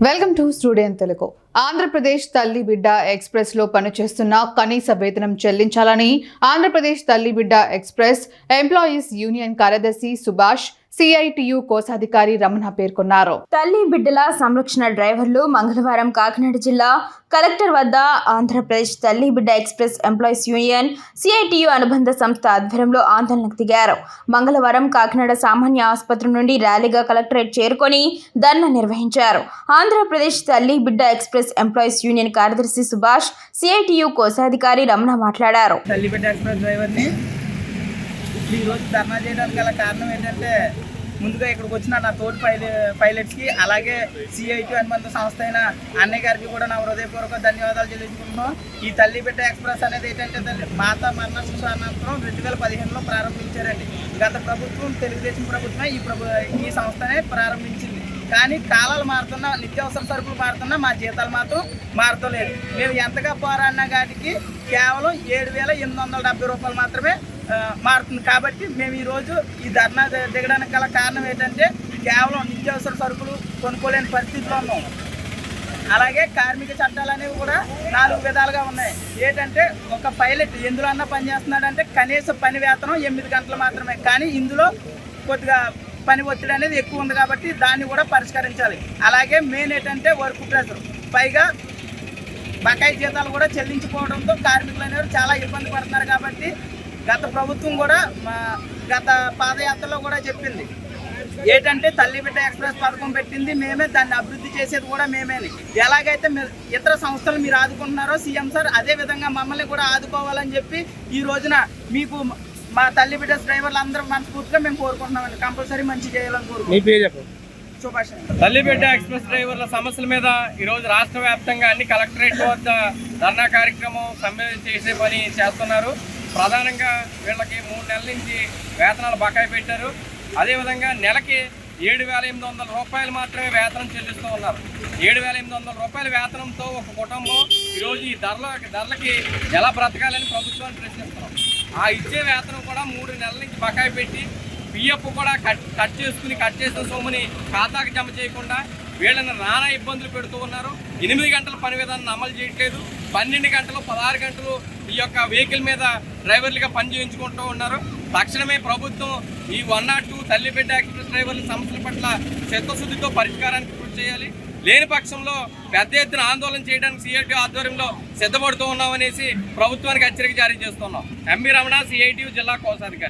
Welcome to స్టూడియన్ Telugu Andhra Pradesh తల్లి బిడ్డ ఎక్స్ప్రెస్లో పనిచేస్తున్న కనీస వేతనం చెల్లించాలని ఆంధ్రప్రదేశ్ తల్లి బిడ్డ ఎక్స్ప్రెస్ ఎంప్లాయీస్ యూనియన్ కార్యదర్శి సుభాష్ సిఐటియు కోశాధికారి రమణ పేర్కొన్నారు. తల్లి బిడ్డల సంరక్షణ డ్రైవర్లు మంగళవారం కాకినాడ జిల్లా కలెక్టర్ వద్ద ఆంధ్రప్రదేశ్ తల్లి బిడ్డ ఎక్స్ప్రెస్ ఎంప్లాయీస్ యూనియన్ సిఐటియు అనుబంధ సంస్థ ఆధ్వర్యంలో ఆందోళనకు దిగారు. మంగళవారం కాకినాడ సామాన్య ఆసుపత్రి నుండి ర్యాలీగా కలెక్టరేట్ చేరుకొని ధర్నా నిర్వహించారు. ఆంధ్రప్రదేశ్ తల్లి బిడ్డ ఎక్స్ప్రెస్ ఎంప్లాయీస్ యూనియన్ కార్యదర్శి సుభాష్ సిఐటియు కోశాధికారి రమణ మాట్లాడారు. ఎక్స్ప్రెస్ డ్రైవర్ని ఈరోజు ధర్నా చేయడానికి గల కారణం ఏంటంటే ముందుగా ఇక్కడికి వచ్చిన నా తోటి పైల పైలట్స్కి అలాగే సిఐటి అనుబంధ సంస్థ అయిన అన్నయ్య గారికి కూడా నా హృదయపూర్వక ధన్యవాదాలు చెల్లించుకుంటున్నాం ఈ తల్లి బిడ్డ ఎక్స్ప్రెస్ అనేది ఏంటంటే తల్లి మాత మరణ శిశానంతరం రెండు వేల పదిహేనులో ప్రారంభించారండి. గత ప్రభుత్వం తెలుగుదేశం ప్రభుత్వమే ఈ ప్రభు ఈ సంస్థనే ప్రారంభించింది. కానీ కాలాలు మారుతున్నా నిత్యావసర సరుకులు మారుతున్నా మా జీతాలు మాత్రం మారతలేదు మేము ఎంతగా పోరాడినా కాటికి కేవలం ఏడు వేల ఎనిమిది వందల డెబ్బై రూపాయలు మాత్రమే మారుతుంది. కాబట్టి మేము ఈరోజు ఈ ధర్నా దిగడానికి గల కారణం ఏంటంటే కేవలం నిత్యావసర సరుకులు కొనుక్కోలేని పరిస్థితిలో ఉన్నాం. అలాగే కార్మిక చట్టాలు అనేవి కూడా నాలుగు విధాలుగా ఉన్నాయి. ఏంటంటే ఒక పైలట్ ఎందులో అన్నా పనిచేస్తున్నాడంటే కనీస పని వేతనం ఎనిమిది గంటలు మాత్రమే. కానీ ఇందులో కొద్దిగా పని ఒత్తిడి అనేది ఎక్కువ ఉంది కాబట్టి దాన్ని కూడా పరిష్కరించాలి. అలాగే మెయిన్ ఏంటంటే వర్క్ ప్రెషర్ పైగా బకాయి జీతాలు కూడా చెల్లించుకోవడంతో కార్మికులు అనేవారు చాలా ఇబ్బంది పడుతున్నారు కాబట్టి గత ప్రభుత్వం కూడా మా గత పాదయాత్రలో కూడా చెప్పింది. ఏంటంటే తల్లి బిడ్డ ఎక్స్ప్రెస్ పథకం పెట్టింది మేమే దాన్ని అభివృద్ధి చేసేది కూడా మేమేని. ఎలాగైతే మీరు ఇతర సంస్థలు మీరు ఆదుకుంటున్నారో సీఎం సార్ అదే విధంగా మమ్మల్ని కూడా ఆదుకోవాలని చెప్పి ఈ రోజున మీకు మా తల్లి బిడ్డ డ్రైవర్లు అందరూ మనస్ఫూర్తిగా మేము కోరుకుంటున్నామండి. కంపల్సరీ మంచి చేయాలని కోరుకుంటున్నాం. సుభాష్ తల్లిబిడ్డ ఎక్స్ప్రెస్ డ్రైవర్ల సమస్యల మీద ఈరోజు రాష్ట్ర వ్యాప్తంగా అన్ని కలెక్టరేట్ వద్ద ధర్నా కార్యక్రమం సమ్మె చేసే పని చేస్తున్నారు. ప్రధానంగా వీళ్ళకి మూడు నెలల నుంచి వేతనాలు బకాయి పెట్టారు. అదేవిధంగా నెలకి ఏడు వేల ఎనిమిది వందల రూపాయలు మాత్రమే వేతనం చెల్లిస్తూ ఉన్నారు. ఏడు వేల ఎనిమిది వందల రూపాయల వేతనంతో ఒక కుటుంబం ఈరోజు ఈ ధరల ధరలకి ఎలా బ్రతకాలని ప్రభుత్వాన్ని ప్రశ్నిస్తున్నాం. ఆ ఇచ్చే వేతనం కూడా మూడు నెలల నుంచి బకాయి పెట్టి పిఎఫ్ కూడా కట్ కట్ చేసుకుని కట్ చేసిన సొమ్ముని ఖాతాకు జమ చేయకుండా వీళ్ళని నానా ఇబ్బందులు పెడుతూ ఉన్నారు. ఎనిమిది గంటల పని విధానాన్ని అమలు చేయట్లేదు. పన్నెండు గంటలు పదహారు గంటలు ఈ యొక్క వెహికల్ మీద డ్రైవర్లుగా పని చేయించుకుంటూ ఉన్నారు. తక్షణమే ప్రభుత్వం ఈ వన్ నాట్ టూ తల్లిబిడ్డ ఎక్స్ప్రెస్ డ్రైవర్ల సమస్యల పట్ల చిత్తశుద్ధితో పరిష్కారానికి కృషి చేయాలి. లేని పక్షంలో పెద్ద ఎత్తున ఆందోళన చేయడానికి సిఐటి ఆధ్వర్యంలో సిద్ధపడుతూ ఉన్నామనేసి ప్రభుత్వానికి హెచ్చరిక జారీ చేస్తున్నాం. ఎంబీ రమణ సిఐటి జిల్లా కోశాధికారి.